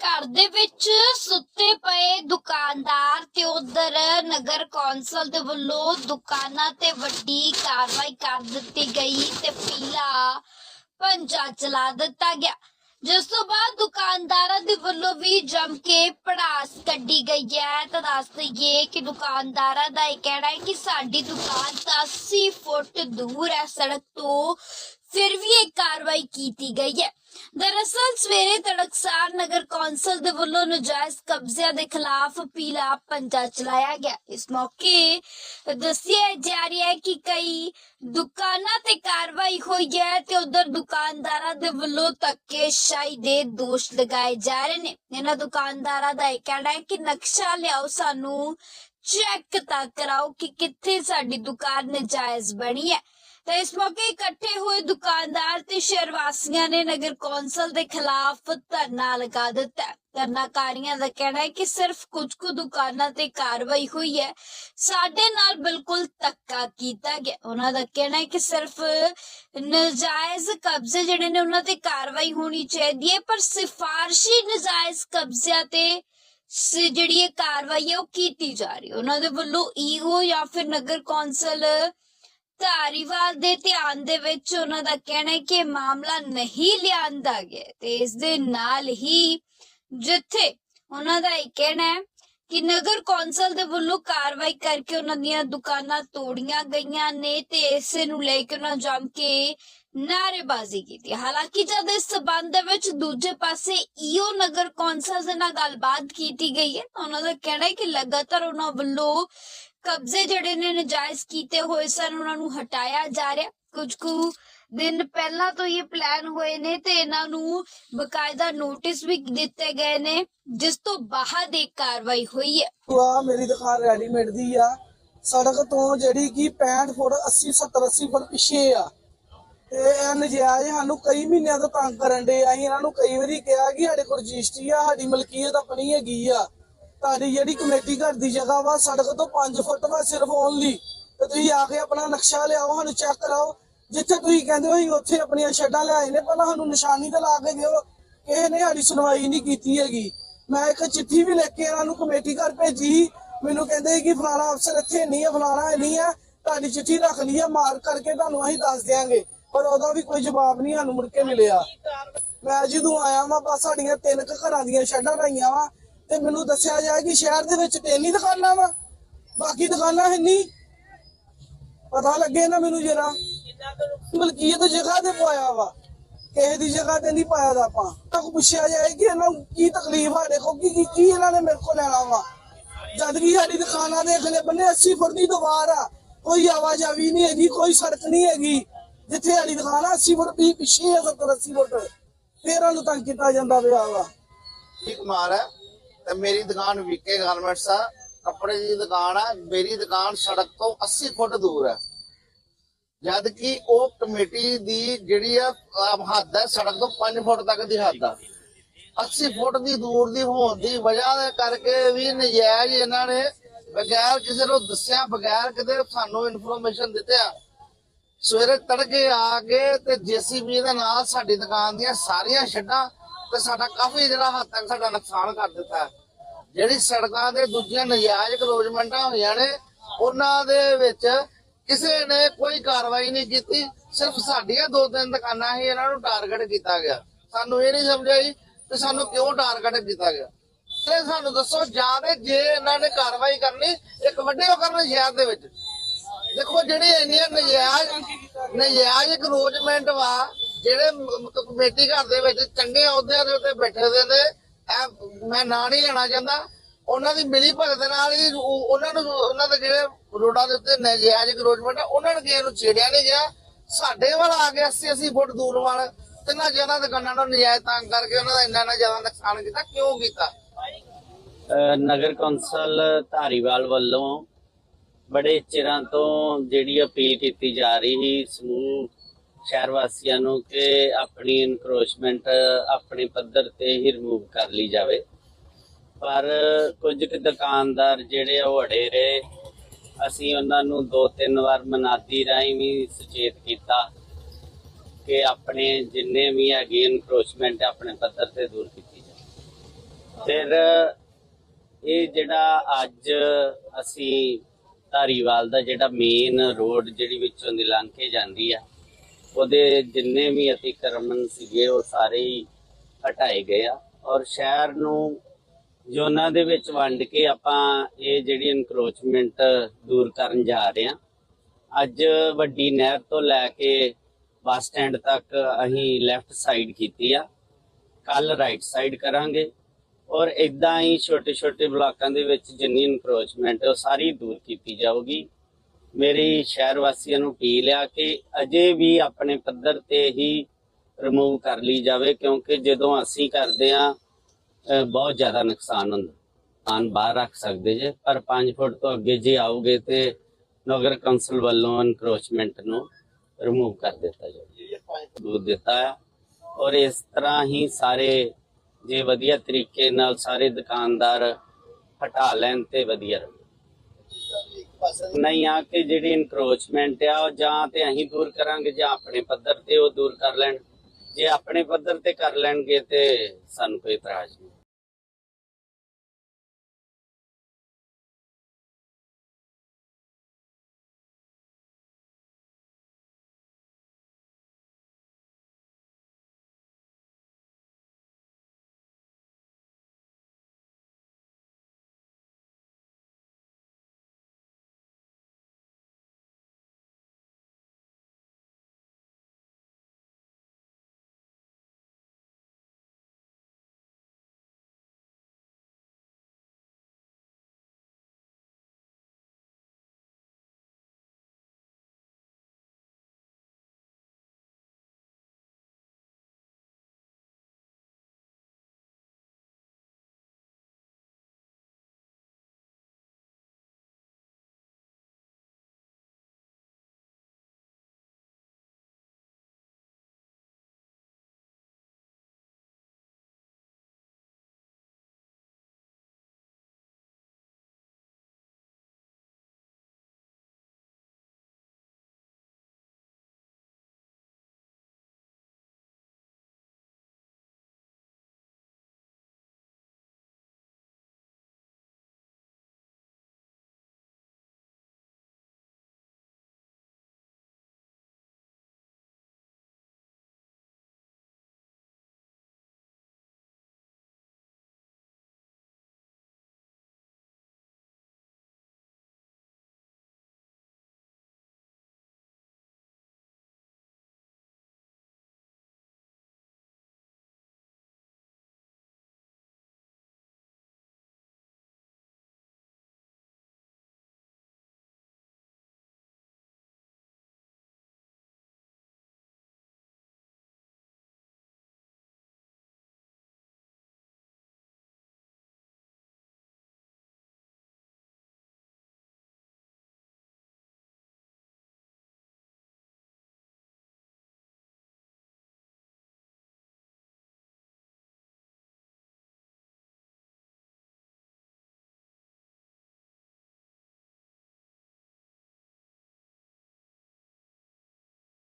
ਘਰ ਦੇ ਵਿੱਚ ਸੁੱਤੇ ਪਏ ਦੁਕਾਨਦਾਰ ਤੇ ਉਧਰ ਨਗਰ ਕੌਂਸਲ ਦੇ ਵੱਲੋਂ ਦੁਕਾਨਾਂ ਤੇ ਵੱਡੀ ਕਾਰਵਾਈ ਕਰ ਦਿੱਤੀ ਗਈ ਤੇ ਪੀਲਾ ਪੰਜਾ ਚਲਾ ਦਿੱਤਾ ਗਿਆ। ਜਿਸ ਤੋਂ ਬਾਅਦ ਦੁਕਾਨਦਾਰਾਂ ਦੇ ਵੱਲੋਂ ਵੀ ਜੰਮ ਕੇ ਪੜਾਸ ਕੱਢੀ ਗਈ ਹੈ। ਤਾਂ ਦੱਸ ਦਈਏ ਕਿ ਦੁਕਾਨਦਾਰਾਂ ਦਾ ਇਹ ਕਹਿਣਾ ਹੈ ਕਿ ਸਾਡੀ ਦੁਕਾਨ ਤਾਂ 80 ਫੁੱਟ ਦੂਰ ਹੈ। ਸੜਕ ਤੋਂ ਫਿਰ ਵੀ ਇਹ ਕਾਰਵਾਈ ਕੀਤੀ ਗਈ ਹੈ। ਦਰਅਸਲ ਸਵੇਰੇ ਤੜਕਸਾਰ ਨਗਰ ਕੌਂਸਲ ਦੇ ਵੱਲੋਂ ਨਜਾਇਜ਼ ਕਬਜ਼ਿਆਂ ਦੇ ਖਿਲਾਫ ਪੀਲਾ ਪੰਜਾ ਚਲਾਇਆ ਗਿਆ। ਇਸ ਮੌਕੇ ਦੱਸਿਆ ਜਾ ਰਿਹਾ ਹੈ ਕਿ ਕਈ ਦੁਕਾਨਾਂ ਤੇ ਕਾਰਵਾਈ ਹੋਈ ਹੈ ਤੇ ਉਧਰ ਦੁਕਾਨਦਾਰਾਂ ਦੇ ਵੱਲੋਂ ਧੱਕੇਸ਼ਾਹੀ ਦੇ ਦੋਸ਼ ਲਗਾਏ ਜਾ ਰਹੇ ਨੇ। ਇਹਨਾਂ ਦੁਕਾਨਦਾਰਾਂ ਦਾ ਇਹ ਕਹਿਣਾ ਹੈ ਕਿ ਨਕਸ਼ਾ ਲਿਆਓ, ਸਾਨੂੰ ਚੈੱਕ ਤਾਂ ਕਰਾਓ ਕਿ ਕਿੱਥੇ ਸਾਡੀ ਦੁਕਾਨ ਨਜਾਇਜ਼ ਬਣੀ ਹੈ। ਤੇ ਇਸ ਮੌਕੇ ਇਕੱਠੇ ਹੋਏ ਦੁਕਾਨਦਾਰ ਤੇ ਸ਼ਹਿਰ ਵਾਸੀਆਂ ਨੇ ਨਗਰ ਕੌਂਸਲ ਦੇ ਖਿਲਾਫ ਧਰਨਾ ਲਗਾ ਦਿੱਤਾ। ਧਰਨਾਕਾਰੀਆਂ ਦਾ ਕਹਿਣਾ ਹੈ ਕਿ ਸਿਰਫ ਕੁਝ ਕੁ ਦੁਕਾਨਾਂ ਤੇ ਕਾਰਵਾਈ ਹੋਈ ਹੈ। ਸਾਡੇ ਨਾਲ ਬਿਲਕੁਲ ਧੱਕਾ ਕੀਤਾ ਗਿਆ। ਉਹਨਾਂ ਦਾ ਕਹਿਣਾ ਹੈ ਕਿ ਸਿਰਫ ਨਜਾਇਜ਼ ਕਬਜ਼ੇ ਜਿਹੜੇ ਨੇ ਉਹਨਾਂ ਤੇ ਕਾਰਵਾਈ ਹੋਣੀ ਚਾਹੀਦੀ ਹੈ, ਪਰ ਸਿਫਾਰਸ਼ੀ ਨਜਾਇਜ਼ ਕਬਜ਼ਿਆਂ ਤੇ ਜਿਹੜੀ ਇਹ ਕਾਰਵਾਈ ਹੈ ਉਹ ਕੀਤੀ ਜਾ ਰਹੀ ਹੈ। ਉਹਨਾਂ ਦੇ ਵੱਲੋਂ ਈਓ ਜਾਂ ਫਿਰ ਨਗਰ ਕੌਂਸਲ ਧਾਰੀਵਾਲ ਦੇ ਧਿਆਨ ਦੇ ਵਿੱਚ ਉਹਨਾਂ ਦਾ ਕਹਿਣਾ ਹੈ ਕਿ ਮਾਮਲਾ ਨਹੀਂ ਲਿਆਂਦਾ ਗਿਆ ਤੇ ਇਸ ਦੇ ਨਾਲ ਹੀ ਜਿੱਥੇ ਉਹਨਾਂ ਦਾ ਇਹ ਕਹਿਣਾ ਹੈ ਕਿ ਨਗਰ ਕੌਂਸਲ ਦੇ ਵੱਲੋਂ ਕਾਰਵਾਈ ਕਰਕੇ ਉਹਨਾਂ ਦੀਆਂ ਦੁਕਾਨਾਂ ਤੋੜੀਆਂ ਗਈਆਂ ਨੇ ਤੇ ਇਸੇ ਨੂੰ ਲੈ ਕੇ ਉਹਨਾਂ ਜੰਮ ਕੇ ਨਾਰੇਬਾਜ਼ੀ ਕੀਤੀ ਹਾਲਾਂਕਿ ਜਦ ਇਸ ਸਬੰਧ ਦੇ ਵਿੱਚ ਦੂਜੇ ਪਾਸੇ ਈਓ ਨਗਰ ਕੌਂਸਲ ਦੇ ਨਾਲ ਗੱਲਬਾਤ ਕੀਤੀ ਗਈ ਹੈ, ਤਾਂ ਉਹਨਾਂ ਦਾ ਕਹਿਣਾ ਹੈ ਕਿ ਲਗਾਤਾਰ ਉਹਨਾਂ ਵੱਲੋਂ ਕਬਜ਼ੇ ਜਿਹੜੇ ਨੇ ਨਜਾਇਜ਼ ਕੀਤੇ ਹੋਏ ਸਨ, ਉਹਨਾਂ ਨੂੰ ਹਟਾਇਆ ਜਾ ਰਿਹਾ। ਕੁਝ ਕੁ ਦਿਨ ਪਹਿਲਾਂ ਤੋਂ ਇਹ ਪਲਾਨ ਹੋਏ ਨੇ ਤੇ ਇਹਨਾਂ ਨੂੰ ਬਕਾਇਦਾ ਨੋਟਿਸ ਵੀ ਦਿੱਤੇ ਗਏ ਨੇ, ਜਿਸ ਤੋਂ ਬਾਅਦ ਇਹ ਕਾਰਵਾਈ ਹੋਈ ਹੈ। ਆ ਮੇਰੀ ਦੁਕਾਨ ਰੈਡੀਮੇਡ ਦੀ ਆ। ਸੜਕ ਤੋਂ ਜਿਹੜੀ ਕਿ 65 ਫੁੱਟ 80 70 80 ਫੁੱਟ ਪਿੱਛੇ ਆ। ਤੇ ਇਹ ਨਜਾਇਜ਼ ਸਾਨੂੰ ਕਈ ਮਹੀਨਿਆਂ ਤੋਂ ਤੰਗ ਕਰਨ ਦੇ ਅਸੀਂ ਇਹਨਾਂ ਨੂੰ ਕਈ ਵਾਰੀ ਕਿਹਾ ਕਿ ਸਾਡੇ ਕੋਲ ਰਜਿਸਟਰੀ ਆ, ਸਾਡੀ ਮਲਕੀਅਤ ਆਪਣੀ ਹੈਗੀ ਆ। ਤੁਹਾਡੀ ਜਿਹੜੀ ਕਮੇਟੀ ਘਰ ਦੀ ਜਗ੍ਹਾ ਵਾ, ਸੜਕ ਤੋਂ 5 ਫੁੱਟ ਵਾ ਸਿਰਫ ਓਨਲੀ ਤੇ ਤੁਸੀਂ ਆ ਕੇ ਆਪਣਾ ਨਕਸ਼ਾ ਲਿਆਓ, ਸਾਨੂੰ ਚੈੱਕ ਕਰਾਓ। ਜਿੱਥੇ ਤੁਸੀਂ ਕਹਿੰਦੇ ਹੋ ਅਸੀਂ ਉੱਥੇ ਆਪਣੀਆਂ ਸ਼ੈੱਡਾਂ ਲਿਆਏ ਨੇ, ਪਹਿਲਾਂ ਸਾਨੂੰ ਨਿਸ਼ਾਨੀ ਤੇ ਲਾ ਕੇ ਦਿਓ। ਕਿਸੇ ਨੇ ਸਾਡੀ ਸੁਣਵਾਈ ਨਹੀਂ ਕੀਤੀ ਹੈਗੀ। ਮੈਂ ਇੱਕ ਚਿੱਠੀ ਵੀ ਲਿਖ ਕੇ ਇਹਨਾਂ ਨੂੰ ਕਮੇਟੀ ਘਰ ਭੇਜੀ ਮੈਨੂੰ ਕਹਿੰਦੇ ਕਿ ਫਲਾਣਾ ਅਫਸਰ ਇੱਥੇ ਨਹੀਂ ਹੈ, ਫਲਾਣਾ ਇਹ ਨਹੀਂ ਹੈ। ਤੁਹਾਡੀ ਚਿੱਠੀ ਰੱਖ ਲਈ ਹੈ, ਮਾਰ ਕਰਕੇ ਤੁਹਾਨੂੰ ਅਸੀਂ ਦੱਸ ਦਿਆਂਗੇ। ਪਰ ਉਹਦਾ ਵੀ ਕੋਈ ਜਵਾਬ ਨਹੀਂ ਸਾਨੂੰ ਮੁੜ ਕੇ ਮਿਲਿਆ। ਮੈਂ ਜਦੋਂ ਆਇਆ ਵਾਂ, ਬਸ ਸਾਡੀਆਂ ਤਿੰਨ ਕੁ ਘਰਾਂ ਦੀਆਂ ਸ਼ੈੱਡਾਂ ਰਹੀਆਂ ਵਾ। ਤੇ ਮੈਨੂੰ ਦੱਸਿਆ ਜਾਏ ਕਿ ਸ਼ਹਿਰ ਦੇ ਵਿੱਚ ਤਿੰਨ ਹੀ ਦੁਕਾਨਾਂ ਵਾ, ਬਾਕੀ ਦੁਕਾਨਾਂ ਹੈ ਨਹੀਂ। ਪਤਾ ਲੱਗੇ ਨਾ ਮੈਨੂੰ ਜਰਾ। ਮਲਕੀਅਤ ਜਗ੍ਹਾ ਤੇ ਪਾਇਆ ਵਾ, ਕਿਸੇ ਦੀ ਜਗ੍ਹਾ ਤੇ ਨਹੀਂ ਪਾਇਆ ਦਾ ਆਪਾਂ। ਤਾਂ ਪੁੱਛਿਆ ਜਾਏ ਕਿ ਇਹਨਾਂ ਨੂੰ ਕੀ ਤਕਲੀਫ ਆ, ਦੇਖੋ ਕੀ ਕੀ ਇਹਨਾਂ ਨੇ ਮੇਰੇ ਕੋਲ ਲੈਣਾ ਵਾ। ਜਦ ਕਿ ਸਾਡੀ ਦੁਕਾਨਾਂ ਦੇ ਅਗਲੇ ਬੰਨੇ 80 ਫੁੱਟ ਦੀ ਦੀਵਾਰ ਆ, ਕੋਈ ਆਵਾਜਾਵੀ ਨਹੀਂ ਹੈਗੀ, ਕੋਈ ਸੜਕ ਨਹੀਂ ਹੈਗੀ। ਜਿੱਥੇ ਸਾਡੀ ਦੁਕਾਨ ਆ 80 ਫੁੱਟ ਪਿੱਛੇ ਆ 70 80 ਫੁੱਟ। ਫੇਰ ਉਹਨੂੰ ਤੰਗ ਕੀਤਾ ਜਾਂਦਾ ਪਿਆ ਵਾ। ਠੀਕ ਕੁਮਾਰ ਹੈ। ਤੇ ਮੇਰੀ ਦੁਕਾਨ ਵੀਕੇ ਗਾਰਮੈਂਟਸ ਆ। ਕੱਪੜੇ ਦੀ ਦੁਕਾਨ ਆ, ਮੇਰੀ ਦੁਕਾਨ ਸੜਕ ਤੋਂ 80 ਫੁੱਟ ਦੂਰ ਹੈ ਜਦ ਕਿ ਉਹ ਕਮੇਟੀ ਦੀ ਜਿਹੜੀ ਆ ਹੱਦ ਹੈ ਸੜਕ ਤੋਂ 5 ਫੁੱਟ ਤੱਕ ਦੀ ਹੱਦ ਆ। 80 ਫੁੱਟ ਦੀ ਦੂਰ ਦੀ ਹੋਣ ਦੀ ਵਜ੍ਹਾ ਦੇ ਕਰਕੇ ਵੀ ਨਜਾਇਜ਼ ਇਹਨਾਂ ਨੇ ਬਗੈਰ ਕਿਸੇ ਨੂੰ ਦੱਸਿਆ, ਬਗੈਰ ਕਿਤੇ ਸਾਨੂੰ ਇਨਫੋਰਮੇਸ਼ਨ ਦਿੱਤਿਆ। ਸਵੇਰੇ ਤੜਕੇ ਆ ਕੇ ਤੇ ਜੀਸੀਬੀ ਦੇ ਨਾਲ ਸਾਡੀ ਦੁਕਾਨ ਦੀਆਂ ਸਾਰੀਆਂ ਛੱਡਾਂ ਤੇ ਸਾਡਾ ਕਾਫੀ ਜਿਹੜਾ ਹੱਦ ਤੱਕ ਸਾਡਾ ਨੁਕਸਾਨ ਕਰ ਦਿੱਤਾ ਜਿਹੜੀ ਸੜਕਾਂ ਦੇ ਦੂਜੀਆਂ ਨਜਾਇਜ਼ ਕਰੋਜਮੈਂਟਾਂ ਹੋਈਆਂ ਨੇ, ਉਹਨਾਂ ਦੇ ਵਿੱਚ ਕਿਸੇ ਨੇ ਕੋਈ ਕਾਰਵਾਈ ਨਹੀਂ ਕੀਤੀ। ਸਿਰਫ ਸਾਡੀਆਂ ਦੋ ਤਿੰਨ ਦੁਕਾਨਾਂ ਹੀ ਇਹਨਾਂ ਨੂੰ ਟਾਰਗੇਟ ਕੀਤਾ ਗਿਆ। ਸਾਨੂੰ ਇਹ ਨਹੀਂ ਸਮਝ ਆਈ ਕਿ ਸਾਨੂੰ ਕਿਉਂ ਟਾਰਗੇਟ ਕੀਤਾ ਗਿਆ। ਤੇ ਸਾਨੂੰ ਦੱਸੋ, ਜਾਂ ਜੇ ਇਹਨਾਂ ਨੇ ਕਾਰਵਾਈ ਕਰਨੀ, ਇੱਕ ਵੱਡੇ ਉਹ ਕਰਨ ਸ਼ਹਿਰ ਦੇ ਵਿੱਚ। ਦੇਖੋ, ਜਿਹੜੇ ਇੰਨੀਆਂ ਨਜਾਇਜ਼ ਨਜਾਇਜ਼ ਕਰੋਜਮੈਂਟ ਵਾ ਜਿਹੜੇ ਕਮੇਟੀ ਘਰ ਦੇ ਵਿੱਚ ਚੰਗੇ ਅਹੁਦਿਆਂ ਦੇ ਉੱਤੇ ਬੈਠੇ ਦੇ ਨੇ ਮੈਂ ਨਾਂ ਨਹੀਂ ਲੈਣਾ ਚਾਹੁੰਦਾ। ਉਹਨਾਂ ਦੀ ਮਿਲੀ ਭਗਤ ਨਾਲ ਹੀ ਉਹਨਾਂ ਨੂੰ, ਉਹਨਾਂ ਦੇ ਜਿਹੜੇ ਰੋਡਾਂ ਦੇ ਉੱਤੇ ਨਜਾਇਜ਼ ਕਰੋਜਮੈਂਟ ਉਹਨਾਂ ਨੂੰ ਕਿਸੇ ਨੂੰ ਛੇੜਿਆ ਨਹੀਂ ਗਿਆ। ਸਾਡੇ ਵੱਲ ਆ ਕੇ 80 80 ਫੁੱਟ ਦੂਰ ਵਾਲ। ਤਿੰਨਾਂ ਜ਼ਿਆਦਾ ਦੁਕਾਨਾਂ ਨੂੰ ਨਜਾਇਜ਼ ਤੰਗ ਕਰਕੇ ਉਹਨਾਂ ਦਾ ਇੰਨਾ ਨਾ ਜ਼ਿਆਦਾ ਨੁਕਸਾਨ ਕੀਤਾ, ਕਿਉਂ ਕੀਤਾ? ਨਗਰ ਕੌਂਸਲ ਧਾਰੀਵਾਲ ਵੱਲੋਂ ਬੜੇ ਚਿਰਾਂ ਤੋਂ ਜਿਹੜੀ ਅਪੀਲ ਕੀਤੀ ਜਾ ਰਹੀ ਸੀ ਸਮੂਹ ਸ਼ਹਿਰ ਵਾਸੀਆਂ ਨੂੰ ਕਿ ਆਪਣੀ ਇਨਕਰੋਚਮੈਂਟ ਆਪਣੇ ਪੱਧਰ ਤੇ ਹੀ ਰਿਮੂਵ ਕਰ ਲਈ ਜਾਵੇ। ਪਰ ਕੁਝ ਕੁ ਦੁਕਾਨਦਾਰ ਜਿਹੜੇ ਉਹ ਅੜੇ ਰਹੇ। ਅਸੀਂ ਉਹਨਾਂ ਨੂੰ ਦੋ ਤਿੰਨ ਵਾਰ ਮਨਾਦੀ ਰਾਹੀਂ ਵੀ ਸੁਚੇਤ ਕੀਤਾ ਕਿ ਆਪਣੇ ਜਿੰਨੇ ਵੀ ਹੈਗੇ ਇਨਕਰੋਚਮੈਂਟ ਆਪਣੇ ਪੱਧਰ ਤੇ ਦੂਰ ਕੀਤੀ ਜਾਵੇ। ਫਿਰ ਇਹ ਜਿਹੜਾ ਅੱਜ ਅਸੀਂ ਧਾਰੀਵਾਲ ਦਾ ਜਿਹੜਾ ਮੇਨ ਰੋਡ ਜਿਹੜੀ ਵਿੱਚੋਂ ਦੀ ਲੰਘ ਕੇ ਜਾਂਦੀ ਆ ਉਹਦੇ ਜਿੰਨੇ ਵੀ ਅਤੀਕਰਮਨ ਸੀਗੇ ਉਹ ਸਾਰੇ ਹੀ ਹਟਾਏ ਗਏ ਆ। ਔਰ ਸ਼ਹਿਰ ਨੂੰ ਜ਼ੋਨਾਂ ਦੇ ਵਿੱਚ ਵੰਡ ਕੇ ਆਪਾਂ ਇਹ ਜਿਹੜੀ ਇਨਕਰੋਚਮੈਂਟ ਦੂਰ ਕਰਨ ਜਾ ਰਹੇ ਆ ਅੱਜ ਵੱਡੀ ਨਹਿਰ ਤੋਂ ਲੈ ਕੇ ਬੱਸ ਸਟੈਂਡ ਤੱਕ ਅਸੀਂ ਲੈਫਟ ਸਾਈਡ ਕੀਤੀ ਆ। ਕੱਲ ਰਾਈਟ ਸਾਈਡ ਕਰਾਂਗੇ। ਔਰ ਇਦਾਂ ਹੀ ਛੋਟੇ ਛੋਟੇ ਬਲਾਕਾਂ ਦੇ ਵਿੱਚ ਜਿੰਨੀ ਇਨਕਰੋਚਮੈਂਟ ਉਹ ਸਾਰੀ ਦੂਰ ਕੀਤੀ ਜਾਊਗੀ। ਮੇਰੀ ਸ਼ਹਿਰ ਵਾਸੀਆਂ ਨੂੰ ਅਪੀਲ ਆ ਕਿ ਅਜੇ ਵੀ ਆਪਣੇ ਪੱਧਰ ਤੇ ਹੀ ਰਿਮੂਵ ਕਰ ਲਈ ਜਾਵੇ, ਕਿਉਂਕਿ ਜਦੋਂ ਅਸੀਂ ਕਰਦੇ ਆ ਬਹੁਤ ਜ਼ਿਆਦਾ ਨੁਕਸਾਨ ਹੁੰਦਾ। ਆਨ ਬਾਹਰ ਰੱਖ ਸਕਦੇ ਜੇ, ਪਰ 5 ਫੁੱਟ ਤੋਂ ਅੱਗੇ ਜੇ ਆਓਗੇ ਤੇ ਨਗਰ ਕੌਂਸਲ ਵੱਲੋਂ ਇਨਕਰੋਚਮੈਂਟ ਨੂੰ ਰਿਮੂਵ ਕਰ ਦਿੱਤਾ ਜਾਵੇ। ਦੂਰ ਦਿੱਤਾ ਹੈ ਔਰ ਇਸ ਤਰ੍ਹਾਂ ਹੀ ਸਾਰੇ ਜੇ ਵਧੀਆ ਤਰੀਕੇ ਨਾਲ ਸਾਰੇ ਦੁਕਾਨਦਾਰ ਹਟਾ ਲੈਣ ਤੇ ਵਧੀਆ ਰਹੇ। ਨਹੀਂ, ਆ ਕੇ ਜਿਹੜੀ ਇਨਕਰੋਚਮੈਂਟ ਆ, ਉਹ ਜਾਂ ਤੇ ਅਸੀਂ ਦੂਰ ਕਰਾਂਗੇ ਜਾਂ ਆਪਣੇ ਪੱਧਰ ਤੇ ਉਹ ਦੂਰ ਕਰ ਲੈਣ। ਜੇ ਆਪਣੇ ਪੱਧਰ ਤੇ ਕਰ ਲੈਣਗੇ ਤੇ ਸਾਨੂੰ ਕੋਈ ਇਤਰਾਜ਼ ਨਹੀਂ।